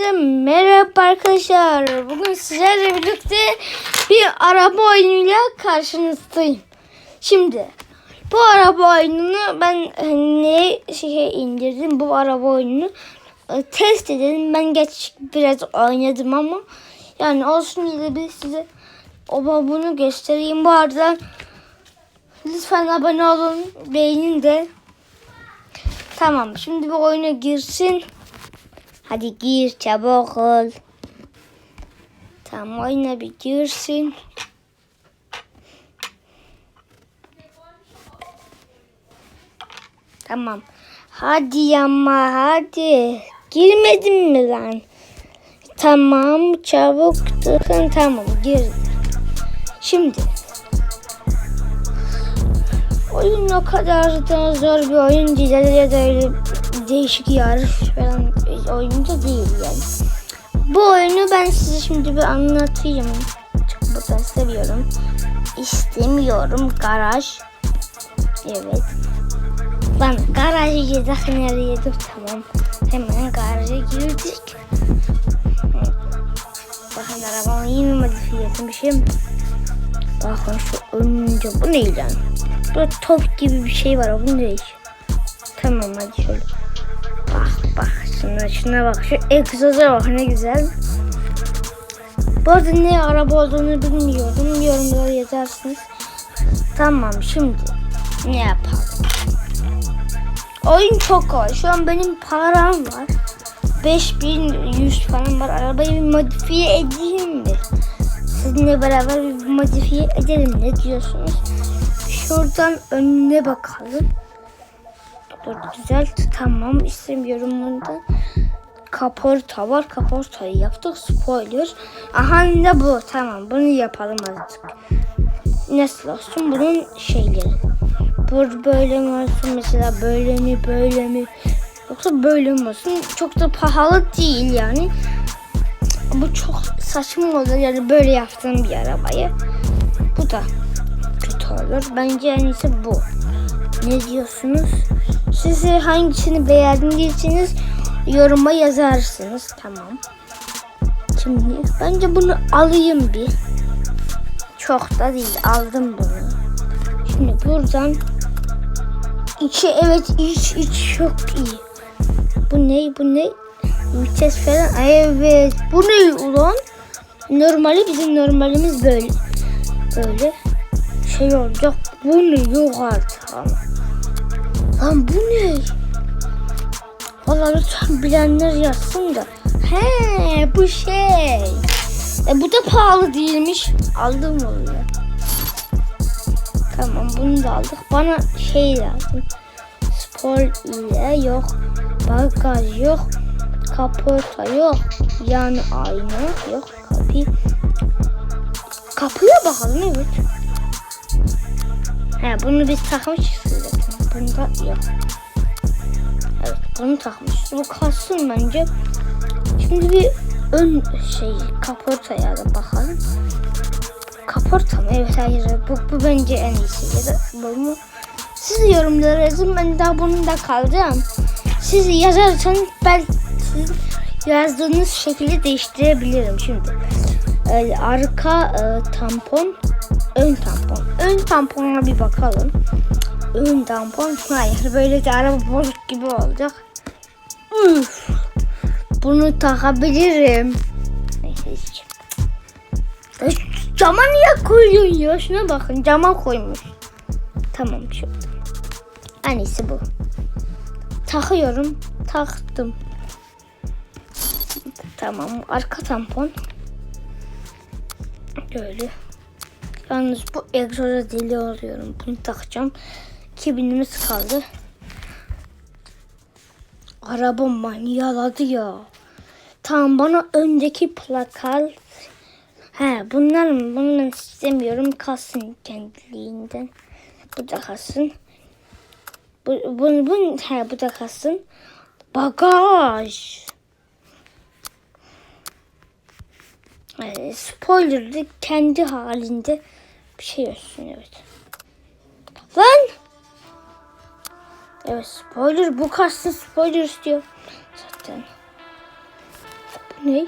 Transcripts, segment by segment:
Hepinize merhaba arkadaşlar. Bugün sizlerle birlikte bir araba oyunuyla karşınızdayım. Şimdi bu araba oyununu ben e, ne şeye indirdim bu araba oyununu e, test edelim. Ben geç biraz oynadım ama yani olsun yine bir size o bunu göstereyim. Bu arada lütfen abone olun. Beğenin de. Tamam şimdi bu oyuna girsin. Hadi gir çabuk ol. Tamam oyuna bir girsin. Tamam. Hadi ama hadi. Girmedin mi lan? Tamam çabuk tıkın tamam girdim. Şimdi oyun o kadar da zor bir oyun değil ya da öyle değişik yarış falan bir oyun da değil yani. Bu oyunu ben size şimdi bir anlatayım. Çok bu da seviyorum. İstemiyorum garaj. Evet. Lan garaja girdik nereye tamam. Hemen garaja girdik. Bakın arabamı yeni modifiye etmişim. Bakın şu önce bu ne lan? Burada top gibi bir şey var bu ne? Tamam hadi şöyle. Bak şuna şuna bak şu egzoza bak ne güzel. Bu arada ne araba olduğunu bilmiyorum. Yorumlara yazarsınız. Tamam şimdi ne yapalım? Oyun çok kolay. Şu an benim param var. 5100 falan var. Arabayı bir modifiye edeyim mi? Sizinle beraber bir modifiye edelim. Ne diyorsunuz? Şuradan önüne bakalım. Dur güzel tamam istemiyorum bundan. Kaporta var. Kaportayı yaptık. Spoiler. Aha ne bu? Tamam bunu yapalım artık. Nasıl olsun bunun şeyleri. Bu böyle mi olsun mesela böyle mi böyle mi yoksa böyle mi olsun çok da pahalı değil yani. Bu çok saçma olur yani böyle yaptığım bir arabayı. Bu da kötü olur. Bence en iyisi bu. Ne diyorsunuz? Siz hangisini beğendiyseniz yoruma yazarsınız. Tamam. Şimdi bence bunu alayım bir. Çok da değil. Aldım bunu. Şimdi buradan içi evet iç iç çok iyi. Bu ne bu ne? Vites falan. Evet. Bu ne ulan? Normali bizim normalimiz böyle. Böyle şey olacak. Bu ne yok artık ama. Lan bu ne? Valla lütfen bilenler yazsın da. He bu şey. E, bu da pahalı değilmiş. Aldım onu. Tamam bunu da aldık. Bana şey lazım. Spor ile yok. Bagaj yok. Kaporta yok. Yani ayna yok. Kapı. Kapıya bakalım evet. He bunu biz takmışız. Bunda yok. Evet bunu takmışız. Bu kalsın bence. Şimdi bir ön şey kaportaya da bakalım. Kaporta mı? Evet hayır. Bu, bu bence en iyisi. Ya da bu mu? Siz yorumlara yazın. Ben daha bunun da kalacağım. Siz yazarsanız ben sizin yazdığınız şekilde değiştirebilirim şimdi. Ee, arka e, tampon, ön tampon. Ön tampona bir bakalım. Ön tampon. Hayır böyle de araba bozuk gibi olacak. Üf. Bunu takabilirim. Neyse Cama niye koyuyorsun ya? Şuna bakın cama koymuş. Tamam şu. En iyisi bu. Takıyorum. Taktım. Tamam. Arka tampon. Böyle. Yalnız bu egzoza deli oluyorum. Bunu takacağım. 2000'imiz kaldı. Araba manyaladı ya. Tamam bana öndeki plakal He bunlar mı? Bunları istemiyorum. Kalsın kendiliğinden. Bu da kalsın. Bu, bu, bu, he, bu da kalsın. Bagaj. Ee, spoiler'lı kendi halinde bir şey olsun evet. Lan! Evet spoiler bu kalsın spoiler istiyor. Zaten. Bu ne?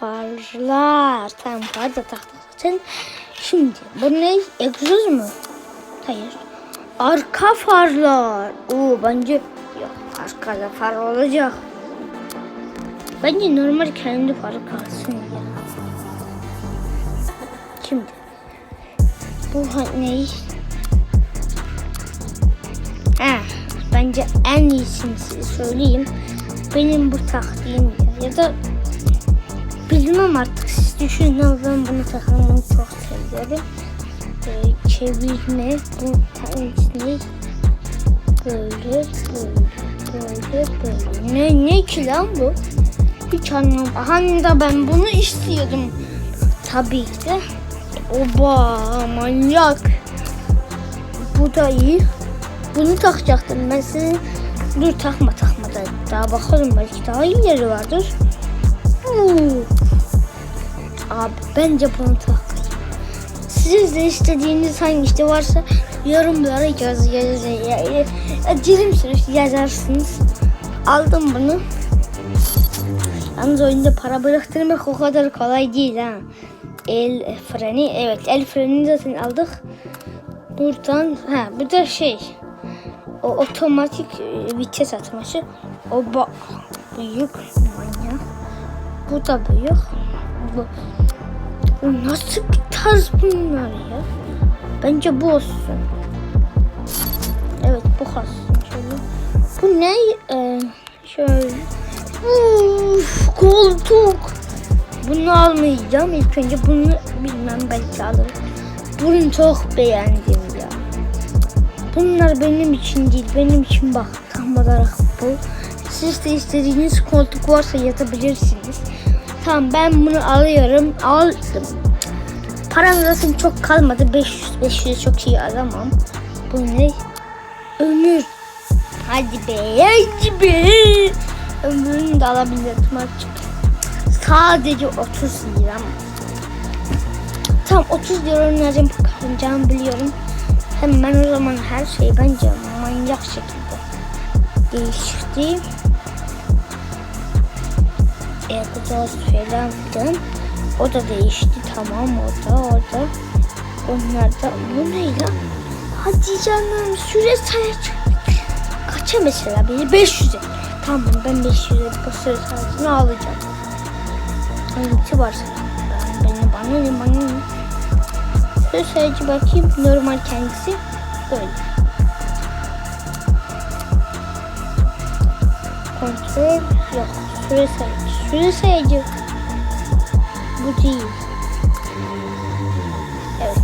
Farlar. Tamam far da taktık zaten. Şimdi bu ne? Egzoz mu? Hayır. Arka farlar. Oo bence yok arkada far olacak. Bence normal kendi farı kalsın ya. Şimdi bu ne? Ha, bence en iyisini size söyleyeyim. Benim bu taktiğim ya. ya da bilmem artık siz düşünün ben bunu takımını çok seviyorum. Ee, çevirme bu tanesini böyle böyle böyle böyle. Ne ne ki lan bu? Hiç anlamadım. Hani da ben bunu istiyordum. Tabii ki de. Oba manyak. Bu da iyi. Bunu takacaktım ben sizin. Dur takma takma da. Daha bakalım belki daha iyileri vardır. Huu. Abi bence bunu takayım. Siz de istediğiniz hangisi varsa yorumlara yaz yaz yaz dilim sürüş yazarsınız. Aldım bunu. Yalnız oyunda para bıraktırmak o kadar kolay değil ha. El freni evet el frenini zaten aldık. Buradan ha bu da şey o otomatik e, vites atması. O ba büyük manyak. Bu da büyük. Bu, bu nasıl bir tarz bunlar ya? Bence bu olsun. Evet bu kalsın şöyle. Bu ne? Ee, şöyle. Uf, koltuk. Bunu almayacağım. İlk önce bunu bilmem belki alırım. Bunu çok beğendim ya. Bunlar benim için değil. Benim için bak tam olarak bu. Siz de istediğiniz koltuk varsa yatabilirsiniz. Tamam ben bunu alıyorum. Aldım. Param zaten çok kalmadı. 500 500 çok iyi alamam. Bu ne? Ömür. Hadi be, hadi be. Ömrünü de alabilirdim artık. Sadece 30 lira. Tam 30 lira nereden kazanacağımı biliyorum. Hemen o zaman her şeyi bence manyak şekilde değiştirdim. Egzoz falan filan. O da değişti tamam o da o da. Onlar da bu ne lan? Hadi canım süre sayacak. Kaça mesela beni 500'e. Tamam ben 500'e bu süre sayacını alacağım. Varsa. Ben, beni bana ne bana ne. Süre sayıcı bakayım normal kendisi böyle. Kontrol yok. Süre sayıcı. Süre sayıcı. Bu değil. Evet.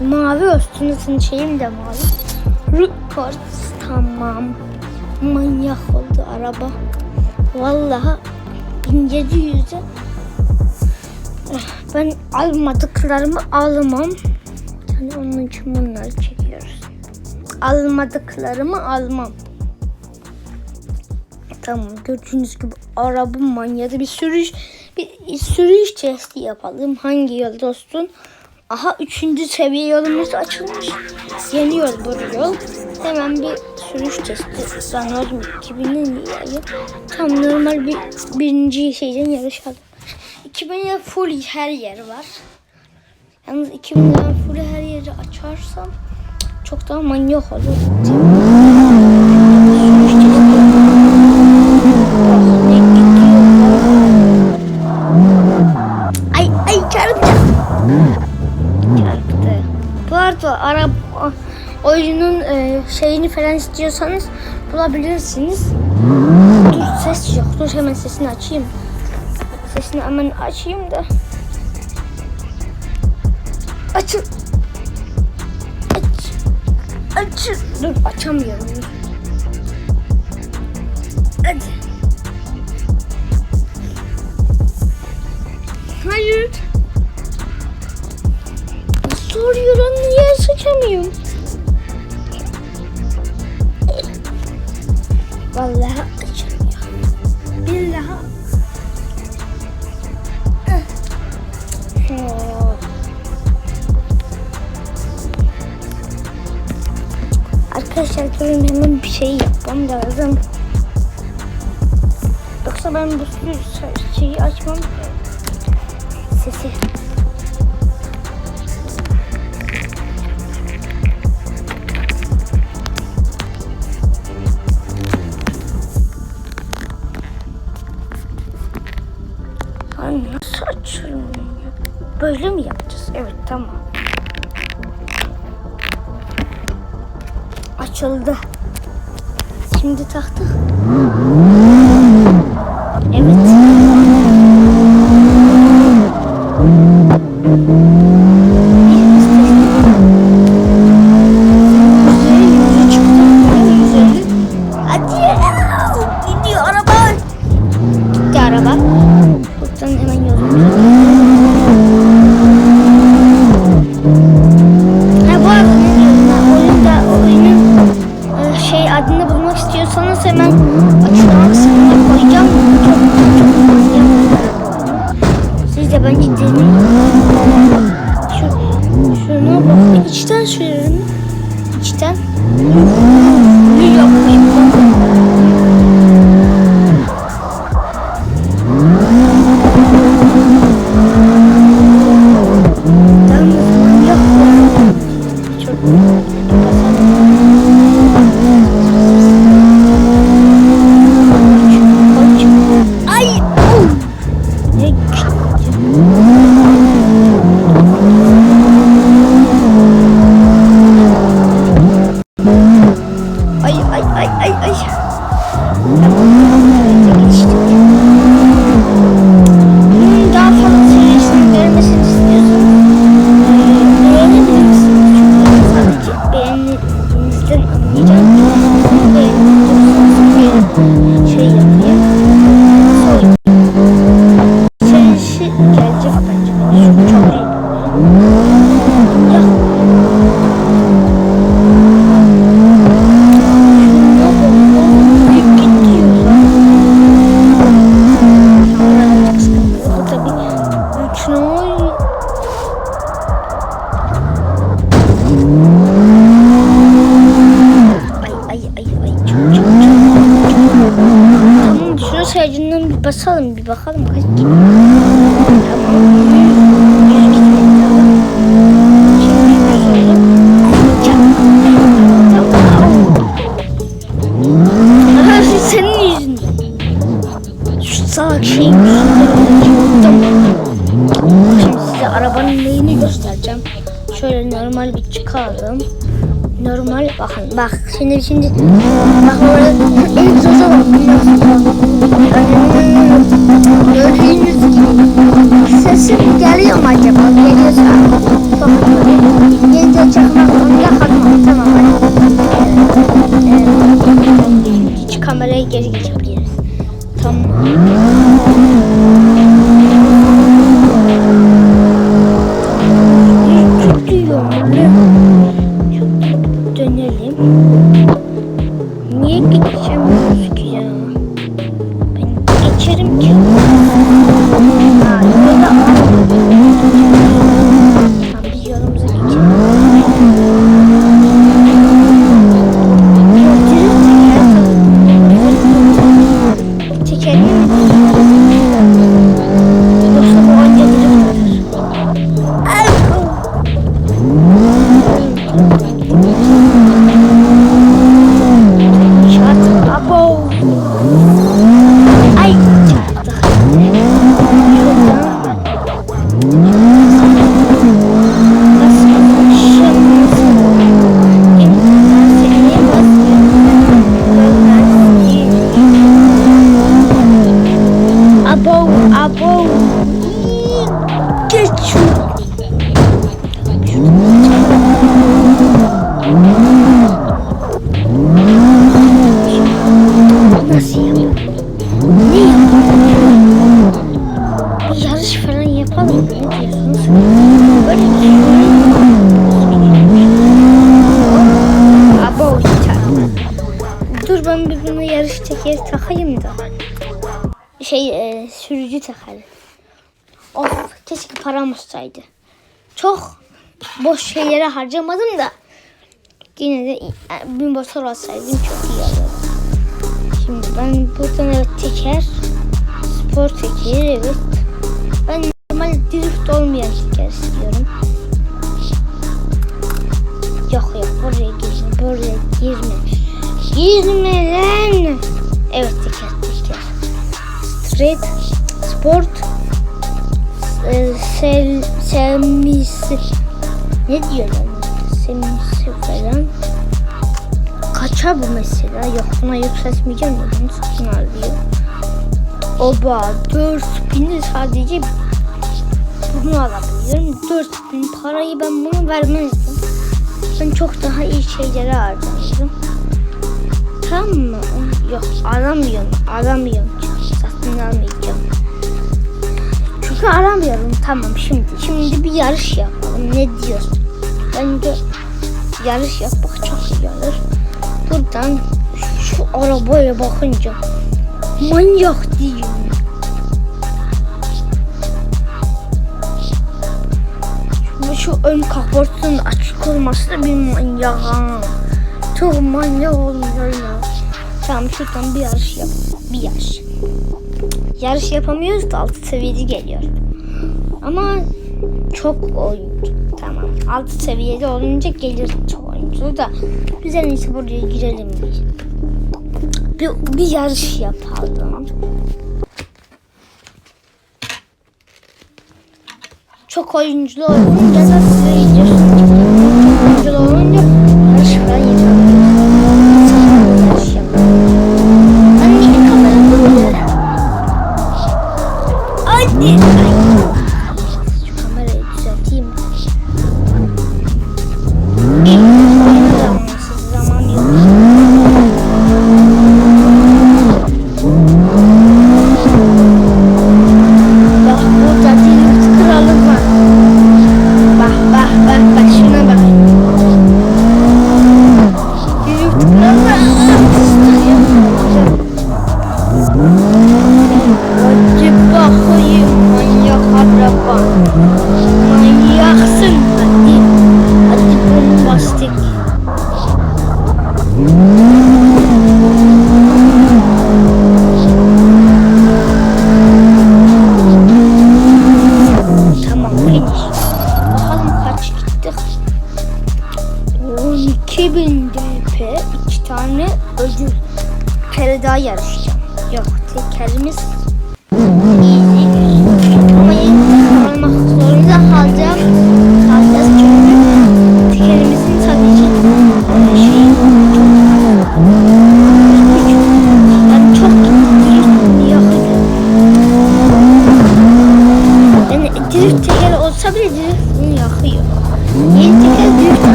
Mavi üstünün şeyim de mavi. Record tamam. Manyak oldu araba. Vallahi 1700'e ben almadıklarımı almam. Yani onun için bunları çekiyoruz. Almadıklarımı almam. Tamam gördüğünüz gibi araba manyadı bir sürüş bir sürüş testi yapalım. Hangi yol dostum? Aha üçüncü seviye yolumuz açılmış. Yeni yol bu yol. Hemen bir sürüş testi. Sanırım 2000'in yayı. Tam normal bir birinci şeyden yarışalım. 2000'e full her yer var. Yalnız 2000'den full her yeri açarsam çok daha manyak olur. Ay ay çarptı. Çarptı. Arada araba oyunun e, şeyini falan istiyorsanız bulabilirsiniz. Dur ses yok. Dur hemen sesini açayım. Sesini hemen açayım da. Açın. Aç. Aç. Dur açamıyorum. Hadi. Hayır. Soruyor lan niye seçemiyorum? Böyle mi yapacağız? Evet tamam. Açıldı. Şimdi taktık. Evet. Adını bulmak istiyorsanız hemen açıklama basalım bir bakalım kaç senin yüzünden. Şu salak şeyin. Şimdi size arabanın neyini göstereceğim. Şöyle normal bir çıkardım. Normal bakın bak şimdi şimdi bak orada egzoza bak. Sesim geliyor mu acaba? Geliyorsa bakın Yeni çakmak onu yakalım. Tamam hadi. Şimdi hiç kamerayı geri geçebiliriz. Tekeri takayım da. Şey e, sürücü teker. Of keşke param olsaydı. Çok boş şeylere harcamadım da. Yine de e, bin motor alsaydım çok iyi olurdu. Şimdi ben buradan evet teker spor tekeri evet. Ben normal drift olmayan teker istiyorum. Yok yok buraya girme buraya girme. Girme lan. Evet teker teker. Street sport e, sel, semisi ne diyor lan? Semisi falan. Kaça bu mesela? Yok buna yükseltmeyeceğim bunu satın alıyor. Oba 4000'i sadece bunu alabiliyorum. 4000 parayı ben bunu vermezdim. Ben çok daha iyi şeylere harcardım. Tamam mı? Yok alamıyorum. Alamıyorum. Satın almayacağım. Çünkü aramıyorum. Tamam şimdi. Şimdi bir yarış yapalım. Ne diyorsun? Bence yarış yapmak çok iyi olur. Buradan şu, şu arabaya bakınca manyak diyeyim. Şu, ön kaportunun açık olması da bir manyak. Çok manyak oluyor ya. Tamam şuradan bir yarış yap. Bir yarış. Yarış yapamıyoruz da altı seviyede geliyor. Ama çok oyuncu. Tamam. Altı seviyede olunca gelir çok oyuncu da. Biz en iyisi buraya girelim bir. Bir, bir yarış yapalım. Çok oyunculu olunca Hadi. Daha yarışacağım. Yok tekerimiz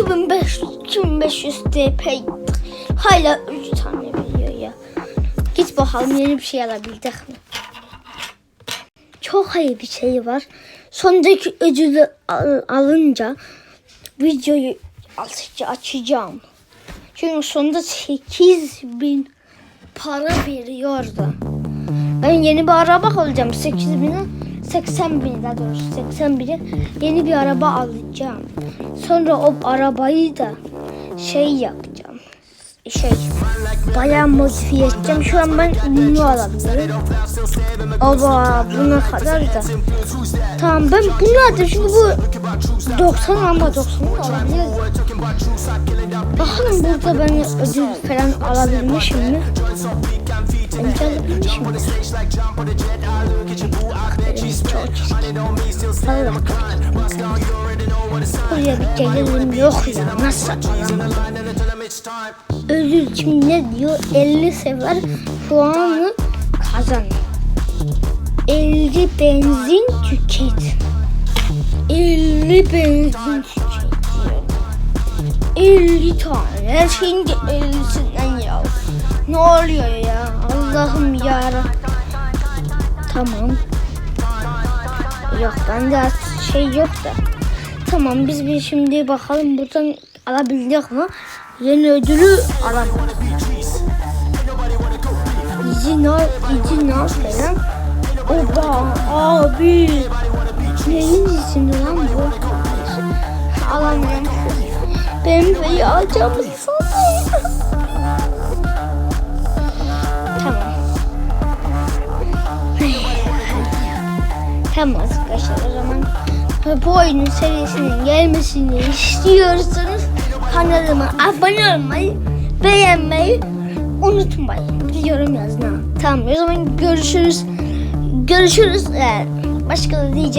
2500 2500 TP hala 3 tane veriyor ya. Git bakalım yeni bir şey alabildik mi? Çok iyi bir şey var. Sondaki ödülü al, alınca videoyu açacağım. Çünkü sonunda 8000 para veriyordu. Ben yeni bir araba alacağım 8000'e. 81 daha doğrusu 81'e yeni bir araba alacağım. Sonra o arabayı da şey yapacağım. Şey bayağı modifiye edeceğim. Şu an ben bunu alabilirim. Aba buna kadar da. Tamam ben bunu aldım. Şimdi bu 90 ama 90 alabiliriz. Bakalım burada ben ödül falan alabilmişim mi? Bence alabilmişim. Allah Buraya bir gelelim yok ya nasıl? Ödül kim ne diyor? 50 sefer puanı kazan. 50 benzin tüket. 50 benzin tüket. 50 tane. De 50'sinden ya. Ne oluyor ya? Allah'ım ya. Tamam. Yok bende şey yok da. Tamam biz bir şimdi bakalım buradan alabildik mi? Yeni ödülü alamadık. İzin al, izin al falan. Oba abi. Neyin izini lan bu? Alamıyorum. Benim beyi alacağımı sanıyorum. Tamam. Tamam arkadaşlar o zaman bu oyunun serisinin gelmesini istiyorsanız kanalıma abone olmayı, beğenmeyi unutmayın. Bir yorum yazın. Tamam o zaman görüşürüz. Görüşürüz. Ee, başka da diyeceğim.